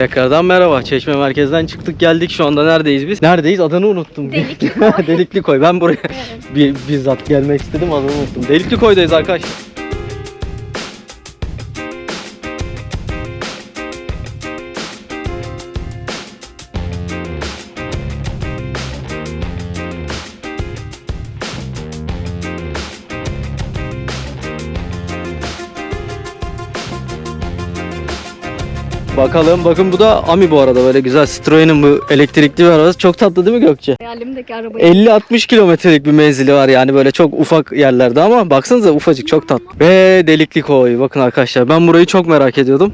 Tekrardan merhaba. Çeşme merkezden çıktık geldik. Şu anda neredeyiz biz? Neredeyiz? Adını unuttum. Delikli Koy. Delikli Koy. Ben buraya bir, bizzat gelmek istedim adını unuttum. Delikli Koy'dayız arkadaşlar. Bakalım bakın bu da Ami bu arada böyle güzel Citroen'in bu elektrikli bir arabası. Çok tatlı değil mi Gökçe? Hayalimdeki arabayı 50-60 kilometrelik bir menzili var yani böyle çok ufak yerlerde ama baksanıza ufacık çok tatlı. Ve delikli koy bakın arkadaşlar ben burayı çok merak ediyordum.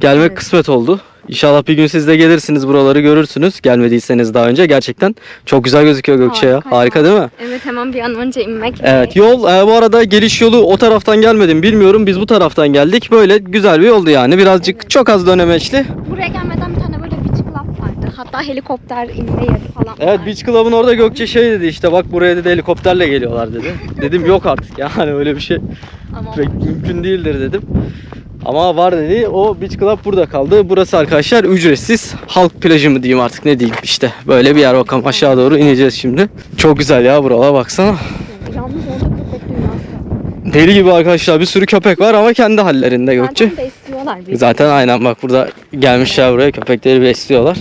Gelmek Evet. kısmet oldu. İnşallah bir gün siz de gelirsiniz buraları görürsünüz. Gelmediyseniz daha önce gerçekten çok güzel gözüküyor Gökçe ya. Harika değil mi? Evet hemen bir an önce inmek. Evet yol e, bu arada geliş yolu o taraftan gelmedim bilmiyorum biz bu taraftan geldik. Böyle güzel bir yoldu yani birazcık Evet. çok az dönemeçli. Buraya gelmeden bir tane böyle beach club vardı. Hatta helikopter inme yeri falan Evet var. Beach Club'ın orada Gökçe şey dedi işte bak buraya dedi helikopterle geliyorlar dedi. Dedim yok artık yani öyle bir şey Ama pek mümkün değildir dedim. Ama var dedi. O Beach Club burada kaldı. Burası arkadaşlar ücretsiz. Halk plajı mı diyeyim artık ne diyeyim işte. Böyle bir yer bakalım aşağı doğru ineceğiz şimdi. Çok güzel ya buralar baksana. yalnız orada köpek dünyası. Deli gibi arkadaşlar bir sürü köpek var ama kendi hallerinde Gökçe. Zaten aynen bak burada gelmişler buraya köpekleri besliyorlar.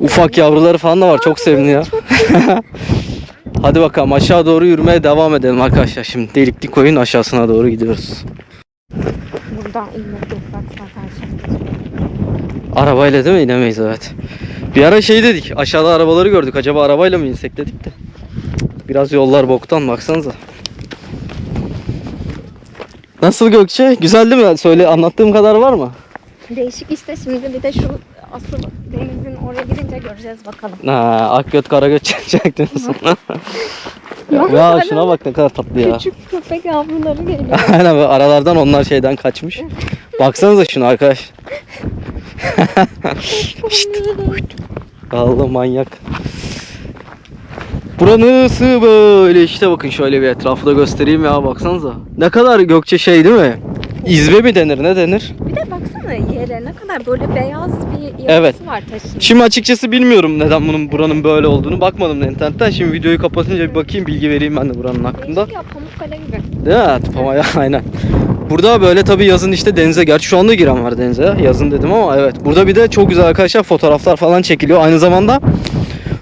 Ufak yavruları falan da var çok sevimli ya. Hadi bakalım aşağı doğru yürümeye devam edelim arkadaşlar. Şimdi delikli koyun aşağısına doğru gidiyoruz. Buradan inmek yok zaten şimdi. Arabayla değil mi? İnemeyiz evet. Bir ara şey dedik. Aşağıda arabaları gördük. Acaba arabayla mı insek dedik de. Biraz yollar boktan baksanıza. Nasıl Gökçe? Güzel değil mi? Söyle anlattığım kadar var mı? Değişik işte şimdi bir de şu asıl denizin oraya girince göreceğiz bakalım. Ha, Akgöt Karagöt çıkacak diyorsun. ya şuna bak ne kadar tatlı ya. Küçük köpek yavruları geliyor. Aynen böyle aralardan onlar şeyden kaçmış. Baksanıza şuna arkadaş. Allah manyak. Buranısı böyle işte bakın şöyle bir etrafı da göstereyim ya baksanıza. Ne kadar Gökçe şey değil mi? İzbe mi denir ne denir? Bir de baksana yere ne kadar böyle beyaz yapısı Evet. var taşın. Şimdi açıkçası bilmiyorum neden bunun buranın böyle olduğunu. Bakmadım da internetten. Şimdi videoyu kapatınca bir bakayım bilgi vereyim ben de buranın hakkında. Değişik ya Pamukkale gibi. Değil mi? Ya aynen. Burada böyle tabii yazın işte denize gerçi şu anda giren var denize. Yazın dedim ama evet. Burada bir de çok güzel arkadaşlar fotoğraflar falan çekiliyor. Aynı zamanda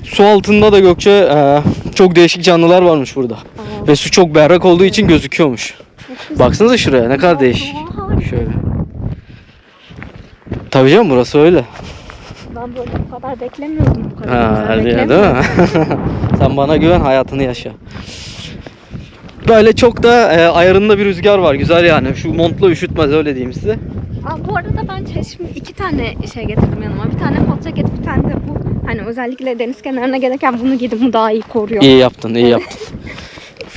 su altında da Gökçe e, çok değişik canlılar varmış burada. Aa, Ve su çok berrak olduğu için gözüküyormuş. Baksanıza şuraya ne kadar değişik. Şöyle. Tabii canım burası öyle. Ben böyle bu kadar beklemiyordum bu kadar Ha, güzel değil mi? Sen bana güven hayatını yaşa. Böyle çok da e, ayarında bir rüzgar var. Güzel yani. Şu montla üşütmez öyle diyeyim size. Aa, bu arada ben çeşme iki tane şey getirdim yanıma. Bir tane kot ceket, bir tane de bu. Hani özellikle deniz kenarına gelirken bunu giydim. Bu daha iyi koruyor. İyi yaptın, iyi yaptın.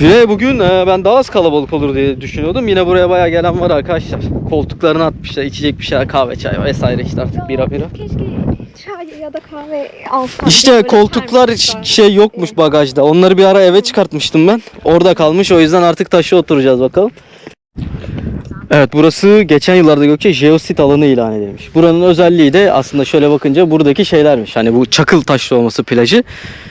Ve bugün e, ben daha az kalabalık olur diye düşünüyordum. Yine buraya bayağı gelen var arkadaşlar. Koltuklarını atmışlar, içecek bir şeyler, kahve, çay vesaire işte artık bira bira. Keşke çay ya da kahve alsak. İşte koltuklar şey yokmuş bagajda. Onları bir ara eve çıkartmıştım ben. Orada kalmış. O yüzden artık taşı oturacağız bakalım. Evet burası geçen yıllarda Gökçe jeosit alanı ilan edilmiş. Buranın özelliği de aslında şöyle bakınca buradaki şeylermiş. Hani bu çakıl taşlı olması plajı.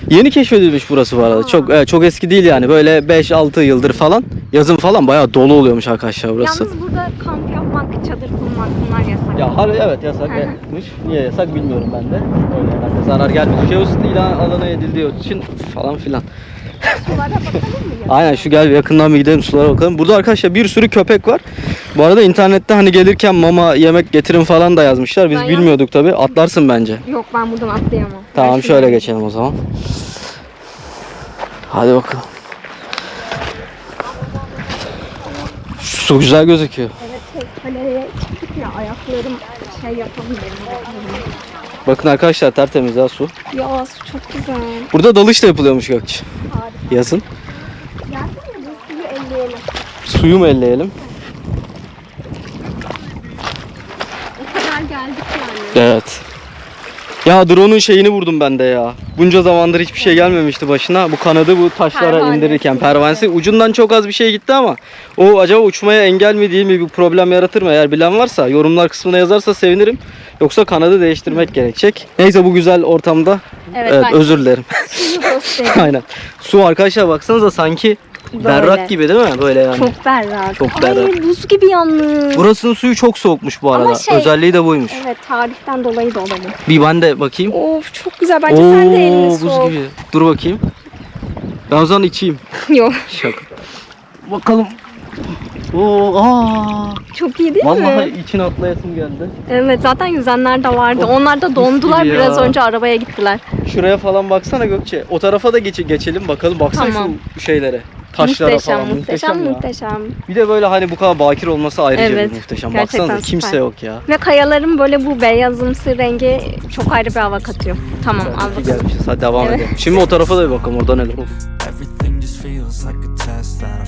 Yeni keşfedilmiş burası bu arada. Çok evet, çok eski değil yani. Böyle 5-6 yıldır falan. Yazın falan bayağı dolu oluyormuş arkadaşlar burası. Yalnız burada kamp yapmak, çadır kurmak bunlar yasak. Ya har evet yasak Hı hı. etmiş. Niye yasak bilmiyorum ben de. Öyle herhalde zarar gelmiyor. Jeosit ilan alanı edildiği için falan filan. Sulara bakalım mı? ya? Aynen şu gel bir yakından bir gidelim sulara bakalım. Burada arkadaşlar bir sürü köpek var. Bu arada internette hani gelirken mama yemek getirin falan da yazmışlar. Biz Ben bilmiyorduk tabi. Atlarsın bence. Yok ben buradan atlayamam. Tamam şöyle geçelim o zaman. Hadi bakalım. Su güzel gözüküyor. Evet şey, çıktık ya ayaklarım şey yapamıyorum. Bakın arkadaşlar tertemiz ya su. Ya su çok güzel. Burada dalış da yapılıyormuş Gökçe. Yazın. Gelsene bu suyu elleyelim. Suyu mu elleyelim? O kadar geldik yani. Evet. Ya drone'un şeyini vurdum ben de ya. Bunca zamandır hiçbir şey gelmemişti başına. Bu kanadı bu taşlara Pervanesi. indirirken pervanesi ucundan çok az bir şey gitti ama o acaba uçmaya engel mi değil mi bir problem yaratır mı? Eğer bilen varsa yorumlar kısmına yazarsa sevinirim. Yoksa kanadı değiştirmek gerekecek. Neyse bu güzel ortamda Evet, evet, özür dilerim. suyu göstereyim. Aynen. Su arkadaşlar baksanıza sanki Böyle. berrak gibi değil mi? Böyle yani. Çok berrak. Çok berrak. Ay buz gibi yalnız. Burasının suyu çok soğukmuş bu Ama arada. şey- Özelliği de buymuş. Evet tarihten dolayı da olabilir. Bir ben de bakayım. Of çok güzel. Bence sen de elini buz sok. gibi. Dur bakayım. Ben o zaman içeyim. Yok. Şaka. Bakalım. Oo, aa. Çok iyi değil Vallahi mi? için atlayasım geldi. Evet zaten yüzenler de vardı. Of, Onlar da dondular gibi ya. biraz önce arabaya gittiler. Şuraya falan baksana Gökçe. O tarafa da geç geçelim bakalım. Baksana Tamam. şu şeylere. Taşlara muhteşem, falan. muhteşem, ya. muhteşem. Bir de böyle hani bu kadar bakir olması ayrıca Evet, bir muhteşem. gerçekten Baksanıza kimse süper. yok ya. Ve kayaların böyle bu beyazımsı rengi çok ayrı bir hava katıyor. Tamam al İyi bakalım. gelmişiz. Hadi devam Evet. edelim. Şimdi o tarafa da bir bakalım orada neler olur. Everything just feels like a test that I fail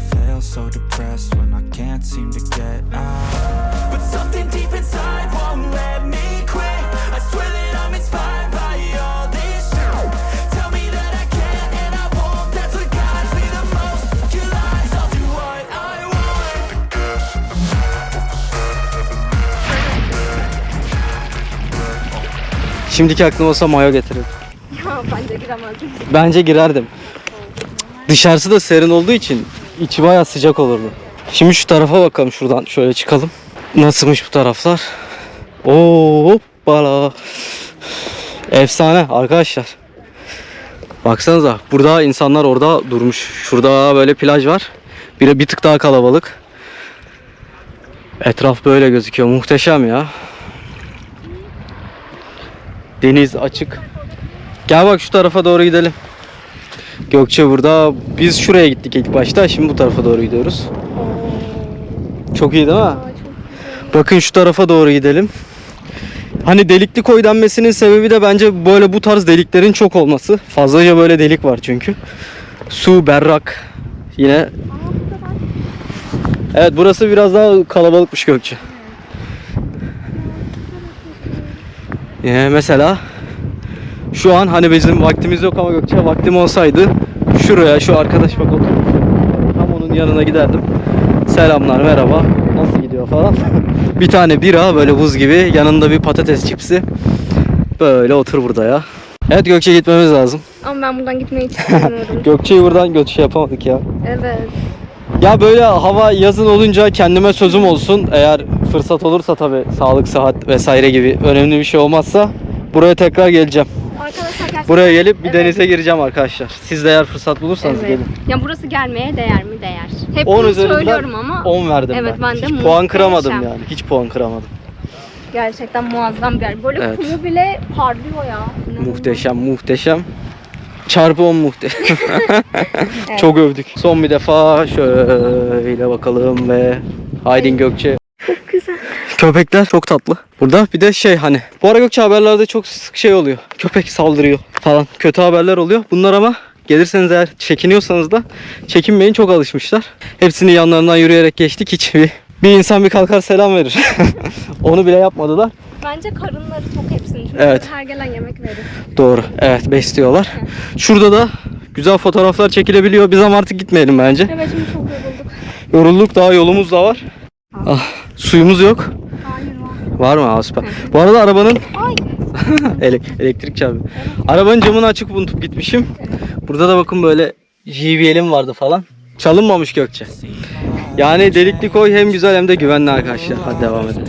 so depressed when I can't seem to get out. But something deep inside won't let me quit. I swear that I'm inspired by all this shit. Tell me that I can and I won't. That's what guides me the most. Your lies, I'll do what I want. Şimdiki aklım olsa mayo getirirdim. Ya bence giremezdim. Bence girerdim. Dışarısı da serin olduğu için içi bayağı sıcak olurdu. Şimdi şu tarafa bakalım şuradan şöyle çıkalım. Nasılmış bu taraflar? Oo hoppala. Efsane arkadaşlar. Baksanıza burada insanlar orada durmuş. Şurada böyle plaj var. Bir, bir tık daha kalabalık. Etraf böyle gözüküyor. Muhteşem ya. Deniz açık. Gel bak şu tarafa doğru gidelim. Gökçe burada. Biz şuraya gittik ilk başta. Şimdi bu tarafa doğru gidiyoruz. Çok iyi değil mi? Bakın şu tarafa doğru gidelim. Hani delikli koy denmesinin sebebi de bence böyle bu tarz deliklerin çok olması. Fazlaca böyle delik var çünkü. Su berrak. Yine. Evet burası biraz daha kalabalıkmış Gökçe. Yine mesela şu an hani bizim vaktimiz yok ama Gökçe vaktim olsaydı şuraya şu arkadaş bak oturmuş. Tam onun yanına giderdim. Selamlar merhaba nasıl gidiyor falan. bir tane bira böyle buz gibi yanında bir patates çipsi. Böyle otur burada ya. Evet Gökçe gitmemiz lazım. Ama ben buradan gitmeyi hiç istemiyorum. Gökçe'yi buradan götü şey yapamadık ya. evet. Ya böyle hava yazın olunca kendime sözüm olsun. Eğer fırsat olursa tabii sağlık, sıhhat vesaire gibi önemli bir şey olmazsa buraya tekrar geleceğim. Arkadaşlar gerçekten... Buraya gelip bir Evet. denize gireceğim arkadaşlar. Siz de eğer fırsat bulursanız Evet. gelin. Ya burası gelmeye değer mi? Değer. Hep 10 bunu üzerinden söylüyorum ama 10 verdim Evet, ben. ben de Hiç puan kıramadım muhteşem. yani. Hiç puan kıramadım. gerçekten muazzam bir yer. Böyle Evet. kumu bile parlıyor ya. İnanılmaz. Muhteşem, muhteşem. Çarpı 10 muhteşem. Evet. Çok övdük. Son bir defa şöyle bakalım ve Haydin Gökçe. Çok güzel. Köpekler çok tatlı. Burada bir de şey hani bu ara Gökçe haberlerde çok sık şey oluyor. Köpek saldırıyor falan. Kötü haberler oluyor. Bunlar ama gelirseniz eğer çekiniyorsanız da çekinmeyin çok alışmışlar. Hepsini yanlarından yürüyerek geçtik. Hiç bir, bir insan bir kalkar selam verir. Onu bile yapmadılar. Bence karınları tok hepsinin. Çünkü Evet. her gelen yemek verir. Doğru. Evet besliyorlar. Şurada da güzel fotoğraflar çekilebiliyor. Biz ama artık gitmeyelim bence. Evet şimdi çok yorulduk. Yorulduk daha yolumuz da var. Ah, suyumuz yok. Var. Mı? Aa, süper. Bu arada arabanın Ay. Elektrik çarpı. Arabanın camını açık unutup gitmişim. Burada da bakın böyle JBL'im vardı falan. Çalınmamış Gökçe. Yani delikli koy hem güzel hem de güvenli arkadaşlar. Hadi devam edelim.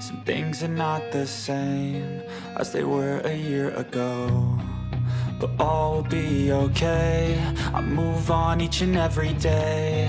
Some things are not the same as they were a year ago. But all will be okay. I move on each and every day.